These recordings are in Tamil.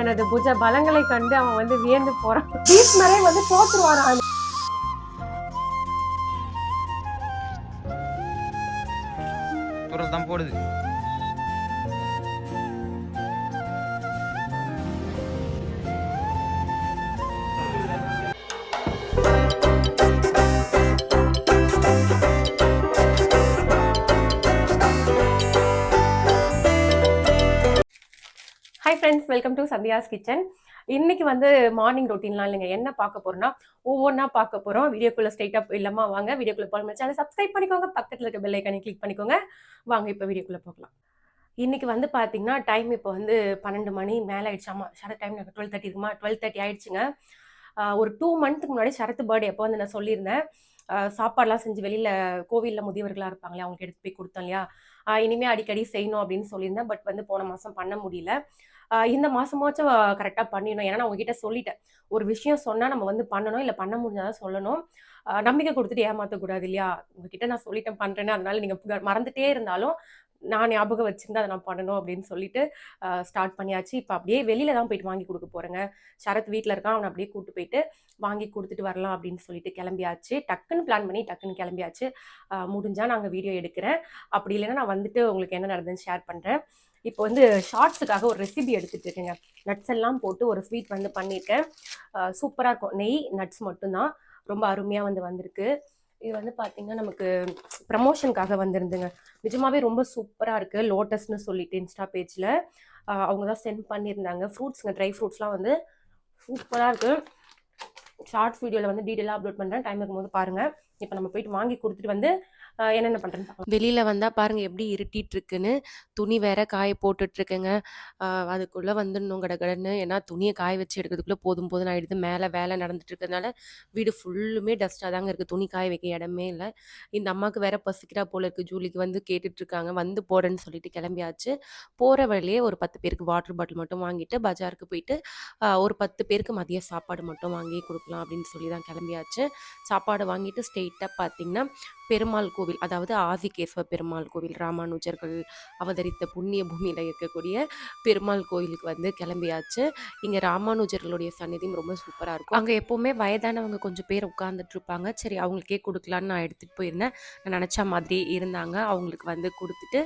எனது புஜ பலங்களை கண்டு அவன் வந்து வியந்து போறான். பீஸ்மரே வந்து தோத்துருவான் குரல் தான் போடுது. Hi friends welcome to Sandhya's kitchen இன்னைக்கு வந்து மார்னிங் ரொட்டீன்லாம் இல்லைங்க. என்ன பார்க்க போறோம்னா ஒவ்வொன்றா பார்க்க போறோம். வீடியோக்குள்ளே ஸ்ட்ரைட் இல்லாமல் இல்லாம வாங்க. வீடியோக்குள்ளே போகிற சேனல் சப்ஸ்கிரைப் பண்ணிக்கோங்க. பக்கத்தில் இருக்க பெல் ஐக்கானே கிளிக் பண்ணிக்கோங்க. வாங்க இப்போ வீடியோக்குள்ளே போகலாம். இன்றைக்கி வந்து பார்த்தீங்கன்னா டைம் இப்போ வந்து பன்னெண்டு மணி மேலே ஆயிடுச்சாமா ஷரத் டைம் எனக்கு டுவெல் தேர்ட்டி இருக்குமா? டுவெல் தேர்ட்டி ஆயிடுச்சுங்க. ஒரு டூ மந்த்துக்கு முன்னாடி சரத்து பர்த்டே அப்போ வந்து நான் சொல்லியிருந்தேன். சாப்பாடெலாம் செஞ்சு வெளியில் கோவிலில் முதியவர்களாக இருப்பாங்களே அவங்களுக்கு எடுத்து போய் கொடுத்தோம் இல்லையா? இனிமேல் அடிக்கடி செய்யணும் அப்படின்னு சொல்லியிருந்தேன். பட் வந்து போன மாதம் பண்ண முடியல. இந்த மாசமாச்சும் கரெக்டாக பண்ணிடணும். ஏன்னா நான் உங்ககிட்ட சொல்லிட்டேன். ஒரு விஷயம் சொன்னால் நம்ம வந்து பண்ணணும். இல்லை பண்ண முடிஞ்சாதான் சொல்லணும். நம்பிக்கை கொடுத்துட்டு ஏமாற்றக்கூடாது இல்லையா? உங்ககிட்ட நான் சொல்லிட்டேன் பண்ணுறேன்னு அதனால நீங்கள் மறந்துட்டே இருந்தாலும் நான் ஞாபகம் வச்சுருந்தா அதை நான் பண்ணணும் அப்படின்னு சொல்லிட்டு ஸ்டார்ட் பண்ணியாச்சு. இப்போ அப்படியே வெளியில தான் போயிட்டு வாங்கி கொடுக்க போகிறேங்க சரத் வீட்டில் இருக்கான். அவனை அப்படியே கூட்டு போயிட்டு வாங்கி கொடுத்துட்டு வரலாம் அப்படின்னு சொல்லிட்டு கிளம்பியாச்சு. டக்குன்னு பிளான் பண்ணி டக்குன்னு கிளம்பியாச்சு. முடிஞ்சால் நாங்கள் வீடியோ எடுக்கிறேன். அப்படி இல்லைன்னா நான் வந்துட்டு உங்களுக்கு என்ன நடந்துன்னு ஷேர் பண்ணுறேன் இப்போ வந்து ஷார்ட்ஸுக்காக ஒரு ரெசிபி எடுத்துகிட்டு இருக்கேங்க நட்ஸ் எல்லாம் போட்டு ஒரு ஸ்வீட் வந்து பண்ணியிருக்கேன். சூப்பராக இருக்கும். நெய் நட்ஸ் மட்டும்தான். ரொம்ப அருமையாக வந்து வந்திருக்கு. இது வந்து பார்த்தீங்கன்னா நமக்கு ப்ரமோஷனுக்காக வந்திருந்துங்க. நிஜமாவே ரொம்ப சூப்பராக இருக்குது லோட்டஸ்னு சொல்லிட்டு இன்ஸ்டா பேஜில் அவங்க தான் சென்ட் பண்ணியிருந்தாங்க. ஃப்ரூட்ஸுங்க ட்ரை ஃப்ரூட்ஸ்லாம் வந்து சூப்பராக இருக்குது ஷார்ட்ஸ் வீடியோவில் வந்து டீட்டெயிலாக அப்லோட் பண்ணுறேன் டைம் இருக்கும்போது பாருங்கள் இப்போ நம்ம போயிட்டு வாங்கி கொடுத்துட்டு வந்து என்னென்ன பண்ணுறேன்னு வெளியில் வந்தால் பாருங்கள் எப்படி இருட்டிட்டு இருக்குன்னு. துணி வேற காய போட்டுட்ருக்கேங்க அதுக்குள்ளே ஆஹ் அதுக்குள்ள வந்துடணும் கடகடன்னு ஏன்னா துணியை காய வச்சு எடுக்கிறதுக்குள்ளே போதும் போதும் ஆகிடுது மேலே வேலை நடந்துட்டு இருக்கிறதுனால வீடு ஃபுல்லுமே டஸ்ட்டாக தாங்க இருக்குது துணி காய வைக்க இடமே இல்லை. இந்த அம்மாவுக்கு வேற பசிக்கிறா போல இருக்குது ஜூலிக்கு வந்து கேட்டுட்ருக்காங்க வந்து போடுறேன்னு சொல்லிட்டு கிளம்பியாச்சு. போகிற வழியே ஒரு பத்து பேருக்கு வாட்டர் பாட்டில் மட்டும் வாங்கிட்டு பஜாருக்கு போயிட்டு ஒரு பத்து பேருக்கு மதிய சாப்பாடு மட்டும் வாங்கி கொடுக்கலாம். அப்படின்னு சொல்லி தான் கிளம்பியாச்சு. சாப்பாடு வாங்கிட்டு ஸ்ட்ரெயிட்டாக பார்த்தீங்கன்னா பெருமாள் கோவில் அதாவது ஆதிகேசவ பெருமாள் கோவில் ராமானுஜர்கள் அவதரித்த புண்ணிய பூமியில் இருக்கக்கூடிய பெருமாள் கோவிலுக்கு வந்து கிளம்பியாச்சு. இங்கே ராமானுஜர்களுடைய சந்நிதியும் ரொம்ப சூப்பராக இருக்கும். அங்கே எப்போவுமே வயதானவங்க கொஞ்சம் பேர் உட்காந்துட்டு இருப்பாங்க. சரி அவங்களுக்கே கொடுக்கலான்னு நான் எடுத்துகிட்டு போயிருந்தேன். நான் நினச்ச மாதிரி இருந்தாங்க. அவங்களுக்கு வந்து கொடுத்துட்டு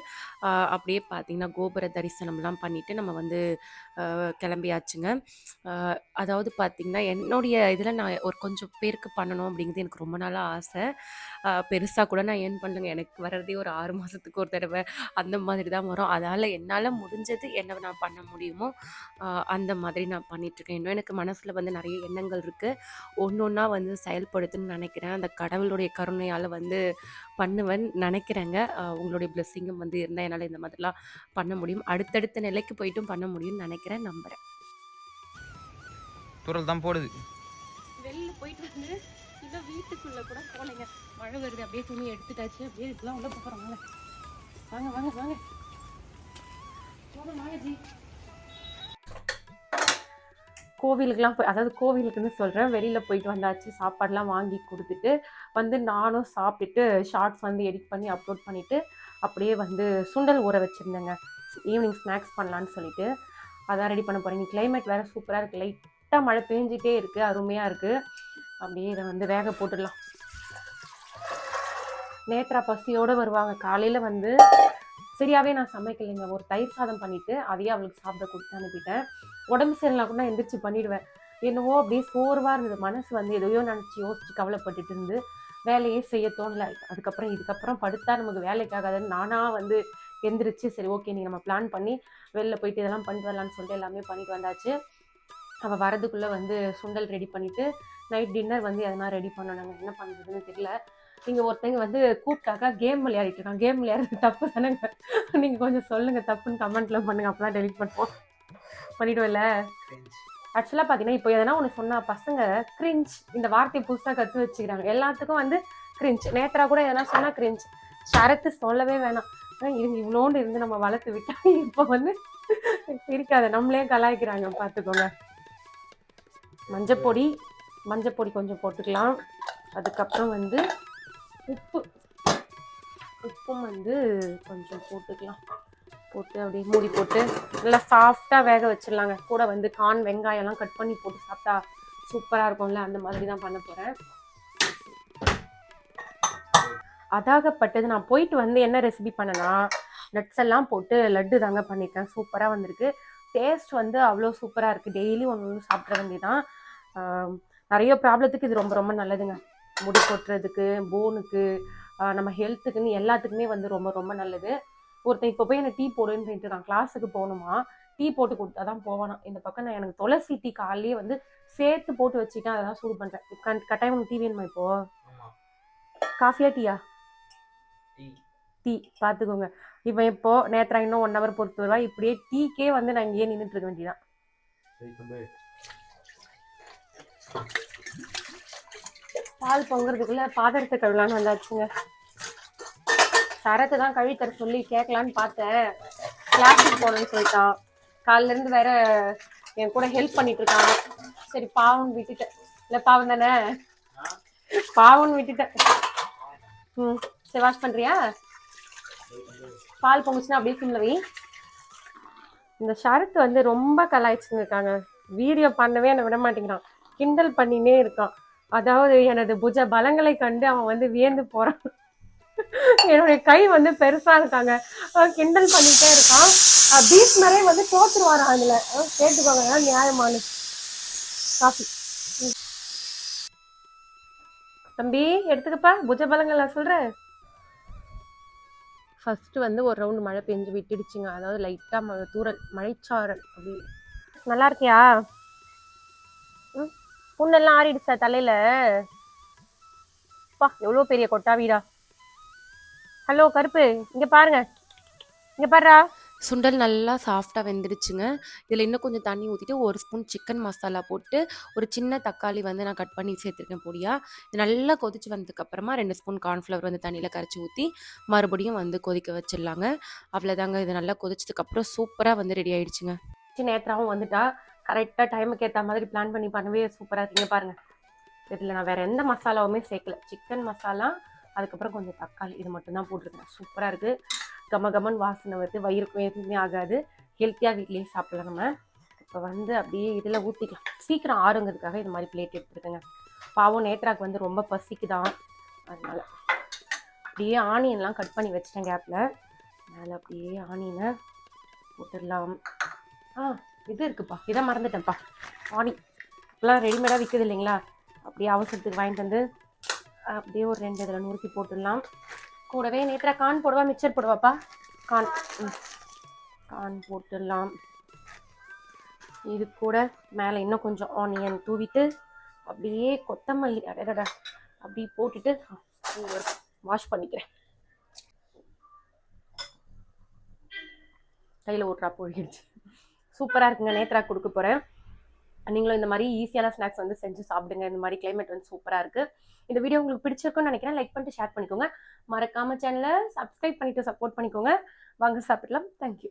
அப்படியே பார்த்தீங்கன்னா கோபுர தரிசனம்லாம் பண்ணிவிட்டு நம்ம வந்து கிளம்பியாச்சுங்க. அதாவது பார்த்தீங்கன்னா என்னுடைய இதில் நான் ஒரு கொஞ்சம் பேருக்கு பண்ணணும் அப்படிங்கிறது எனக்கு ரொம்ப நாளாக ஆசை. பெருசாக கூட நான் ஏன் பண்ணுங்க எனக்கு வர்றதே ஒரு ஆறு மாதத்துக்கு ஒரு தடவை அந்த மாதிரி தான் வரும். அதனால் என்னால் முடிஞ்சது என்ன நான் பண்ண முடியுமோ அந்த மாதிரி நான் பண்ணிகிட்ருக்கேன் இன்னும் எனக்கு மனசில் வந்து நிறைய எண்ணங்கள் இருக்குது ஒன்று ஒன்றா வந்து செயல்படுத்துன்னு நினைக்கிறேன். அந்த கடவுளுடைய கருணையால் வந்து பண்ணுவேன் நினைக்கிறேங்க. உங்களுடைய பிளெஸ்ஸிங்கும் வந்து இருந்தால் என்னால் இந்த மாதிரிலாம் பண்ண முடியும். அடுத்தடுத்த நிலைக்கு போயிட்டும் பண்ண முடியும்னு நினைக்கிறேன். நம்புகிறேன் குரல் தான் போடுது. வெளில போயிட்டு வந்து இன்னும் வீட்டுக்குள்ளே கூட போகலைங்க மழை வருது அப்படியே துணி எடுத்துட்டாச்சு. அப்படியே இப்பெல்லாம் உள்ள போகிறோம் வாங்க வாங்க வாங்க. வாங்க வாங்க ஜி. கோவிலுக்கெலாம் போய் அதாவது கோவிலுக்குன்னு சொல்கிறேன் வெளியில் போயிட்டு வந்தாச்சு. சாப்பாடெலாம் வாங்கி கொடுத்துட்டு வந்து நானும் சாப்பிட்டுட்டு ஷார்ட்ஸ் வந்து எடிட் பண்ணி அப்லோட் பண்ணிவிட்டு அப்படியே வந்து சுண்டல் ஊற வச்சுருந்தேங்க. ஈவினிங் ஸ்நாக்ஸ் பண்ணலான்னு சொல்லிட்டு. அதான் ரெடி பண்ண போகிறேன் கிளைமேட் வேறு சூப்பராக இருக்குது லைட் லைட்டாக மழை பெஞ்சிட்டே இருக்குது அருமையாக இருக்குது அப்படியே இதை வந்து வேக போட்டுடலாம். நேத்ரா பசியோடு வருவாங்க. காலையில் வந்து சரியாகவே நான் சமைக்கலைங்க. ஒரு தயிர் சாதம் பண்ணிவிட்டு அதையே அவளுக்கு சாப்பிட கொடுத்து அனுப்பிட்டேன். உடம்பு சரியில்லை கூட நான் எந்திரிச்சு பண்ணிடுவேன். என்னவோ அப்படியே சோர்வாக இருந்தது. மனசு வந்து எதையோ நினச்சி யோசிச்சு கவலைப்பட்டுட்டு இருந்து வேலையே செய்ய தோணல. அதுக்கப்புறம் இதுக்கப்புறம் படுத்தா நமக்கு வேலைக்காகாதுன்னு நானாக வந்து எந்திரிச்சு சரி ஓகே நீங்கள் நம்ம பிளான் பண்ணி வெளில போயிட்டு இதெல்லாம் பண்ணிட்டு வரலான்னு சொல்லிட்டு எல்லாமே பண்ணிட்டு வந்தாச்சு. அவள் வரதுக்குள்ளே வந்து சுண்டல் ரெடி பண்ணிவிட்டு நைட் டின்னர் வந்து எதனா ரெடி பண்ணணும் என்ன பண்ணுறதுன்னு தெரியல. நீங்கள் ஒருத்தங்க வந்து கூப்பிட்டாக்கா கேம் விளையாடிட்டு இருக்காங்க. கேம் விளையாடுறது தப்பு தானேங்க. நீங்கள் கொஞ்சம் சொல்லுங்கள் தப்புன்னு கமெண்ட்டில் பண்ணுங்கள் அப்போ தான் டெலிட் பண்ணுவோம். பண்ணிவிடுவோம்ல ஆக்சுவலாக பார்த்தீங்கன்னா இப்போ எதனா ஒன்று சொன்னால் பசங்க கிரிஞ்ச் இந்த வார்த்தையை புதுசாக கற்று வச்சுக்கிறாங்க. எல்லாத்துக்கும் வந்து கிரிஞ்ச் நேத்ரா கூட எதனா சொன்னால் கிரிஞ்ச் சரத்து சொல்லவே வேணாம். இவங்க இவ்வளோண்டு இருந்து நம்ம வளர்த்து விட்டா இப்போ வந்து சிரிக்காத நம்மளே கலாய்க்கிறாங்க. பார்த்துக்கோங்க மஞ்சப்பொடி மஞ்சப்பொடி கொஞ்சம் போட்டுக்கலாம். அதுக்கப்புறம் வந்து உப்பு. உப்பும் வந்து கொஞ்சம் போட்டுக்கலாம். போட்டு அப்படியே மூடி போட்டு நல்லா சாஃப்டாக வேக வச்சிடலாங்க. கூட வந்து கான் வெங்காயம்லாம் கட் பண்ணி போட்டு சாப்பிட்டா சூப்பராக இருக்கும்ல? அந்த மாதிரி தான் பண்ண போகிறேன் அதாகப்பட்டது நான் போயிட்டு வந்து என்ன ரெசிபி பண்ணனா நட்ஸ் எல்லாம் போட்டு லட்டு தாங்க பண்ணியிருக்கேன் சூப்பராக வந்திருக்கு. டேஸ்ட் வந்து அவ்வளோ சூப்பராக இருக்குது டெய்லி ஒன்று ஒன்று சாப்பிட வேண்டியதான் நிறைய ப்ராப்ளத்துக்கு இது ரொம்ப ரொம்ப நல்லதுங்க. முடி கொட்டுறதுக்கு போனுக்கு நம்ம ஹெல்த்துக்குன்னு எல்லாத்துக்குமே வந்து ரொம்ப ரொம்ப நல்லது. ஒருத்தன் இப்போ போய் எனக்கு டீ போடுன்னு சொல்லிட்டு நான் கிளாஸுக்கு போகணுமா? டீ போட்டு கொடுத்தா தான் போவானா? இந்த பக்கம் நான் எனக்கு துளசி டீ காலையிலே வந்து சேர்த்து போட்டு வச்சுட்டேன். அதை தான் சூடு பண்ணுறேன் கட்டாயம் உனக்கு டீ வேணுமா இப்போ? காஃபியா டீயா டீ பார்த்துக்கோங்க இப்போ இப்போ நேத்ரா இன்னும் ஒன் ஹவர் பொறுத்து வருவா இப்படியே டீக்கே வந்து நான் இங்கேயே நின்றுட்டு இருக்க வேண்டியதான் பால் பொங்குறதுக்குள்ள பாத்திரத்தை கழுவலான்னு வந்தாச்சுங்க. சரத்தை தான் கழுவி தர சொல்லி கேட்கலான்னு பார்த்தேன். கிளாஸுக்கு போகணும்னு சொல்லிட்டான் காலைல இருந்து வேற என் கூட ஹெல்ப் பண்ணிட்டு இருக்கான் சரி பாவம்னு விட்டுட்டேன். இல்லை பாவம் தானே? பாவம்னு விட்டுட்டேன். ம். சரி வாஷ் பண்றியா? பால் பொங்குச்சுன்னா அப்படியே சிம்ல வை. இந்த ஷரத் வந்து ரொம்ப கலாய்ச்சின்னு இருக்காங்க வீடியோ பண்ணவே என்னை விட மாட்டேங்கிறான். கிண்டல் பண்ணினே இருக்கான். அதாவது எனது புஜ பலங்களை கண்டு அவன் வந்து வியந்து போறான். என்னுடைய கை வந்து பெருசா இருக்காங்க. கிண்டல் பண்ணிட்டே இருக்கான். பீச் நிறைய வந்து தோற்றுருவாரா அதுல? கேட்டுக்கோங்க நியாயமானு காஃபி. தம்பி எடுத்துக்கப்பா. புஜ பலங்களா சொல்றேன் ஃபஸ்ட்டு வந்து ஒரு ரவுண்டு மழை பெஞ்சு விட்டுடுச்சுங்க. அதாவது லைட்டாக மழை தூரல் மழைச்சாரல் அப்படி. நல்லா இருக்கியா? ம்? புண்ணெல்லாம் ஆறிடுச்சா தலையில? பா எவ்வளோ பெரிய கொட்டா வீடா ஹலோ கருப்பு இங்க பாருங்க. இங்க பாருடா. சுண்டல் நல்லா சாஃப்டாக வெந்துடுச்சுங்க. இதில் இன்னும் கொஞ்சம் தண்ணி ஊற்றிட்டு ஒரு ஸ்பூன் சிக்கன் மசாலா போட்டு ஒரு சின்ன தக்காளி வந்து நான் கட் பண்ணி சேர்த்துருக்கேன் பொடியாக இது நல்லா கொதிச்சு வந்ததுக்கப்புறமா ரெண்டு ஸ்பூன் கார்ன்ஃப்ளவர் வந்து தண்ணியில் கரைச்சி ஊற்றி மறுபடியும் வந்து கொதிக்க வச்சிடலாங்க. அவ்வளோதாங்க இது நல்லா கொதிச்சதுக்கப்புறம் சூப்பராக வந்து ரெடி ஆகிடுச்சுங்க நேத்ராவும் வந்துட்டா. கரெக்டாக டைமுக்கு ஏற்ற மாதிரி பிளான் பண்ணி பண்ணவே சூப்பராக இருக்கீங்க பாருங்கள் இதில் நான் வேறு எந்த மசாலாவுமே சேர்க்கல. சிக்கன் மசாலா அதுக்கப்புறம் கொஞ்சம் தக்காளி இது மட்டும்தான் போட்டிருக்கேன். சூப்பராக இருக்குது கம கமன் வாசனை வருது வயிறுக்கும் எதுவுமே ஆகாது. ஹெல்த்தியாக வீட்லேயே சாப்பிடலாம் நம்ம. இப்போ வந்து அப்படியே இதில் ஊற்றிக்கலாம் சீக்கிரம் ஆறுங்கிறதுக்காக இது மாதிரி பிளேட் எடுத்துருக்கேங்க. பாவம் நேத்ராக்கு வந்து ரொம்ப பசிக்குதான். அதனால் அப்படியே ஆனியன்லாம் கட் பண்ணி வச்சிட்டேன் கேப்பில் மேலே அப்படியே ஆனியனை போட்டுடலாம் ஆ இது இருக்குப்பா. இதை மறந்துட்டேன்ப்பா. ஆனி இப்போலாம் ரெடிமேடாக விற்குது இல்லைங்களா? அப்படியே அவசரத்துக்கு வாங்கிட்டு வந்து அப்படியே ஒரு ரெண்டு இதில் நுறுக்கி போட்டுடலாம். கூடவே நேற்று கான் போடுவா மிக்சர் போடுவாப்பா? கான் ம். கான் போட்டுடலாம். இது கூட மேலே இன்னும் கொஞ்சம் ஆனியன் தூவிட்டு அப்படியே கொத்தமல்லி அடடடா அப்படி போட்டுட்டு வாஷ் பண்ணிக்கிறேன். கையில் ஓட்டுறா போயிடுச்சு. சூப்பராக இருக்குங்க நேத்ரா கொடுக்க போகிறேன் நீங்களும் இந்த மாதிரி ஈஸியான ஸ்நாக்ஸ் வந்து செஞ்சு சாப்பிடுங்க. இந்த மாதிரி கிளைமேட் வந்து சூப்பராக இருக்குது இந்த வீடியோ உங்களுக்கு பிடிச்சிருக்குன்னு நினைக்கிறேன். லைக் பண்ணிட்டு ஷேர் பண்ணிக்கோங்க. மறக்காம சேனலை சப்ஸ்கிரைப் பண்ணிட்டு சப்போர்ட் பண்ணிக்கோங்க. வாங்க சாப்பிடலாம். தேங்க்யூ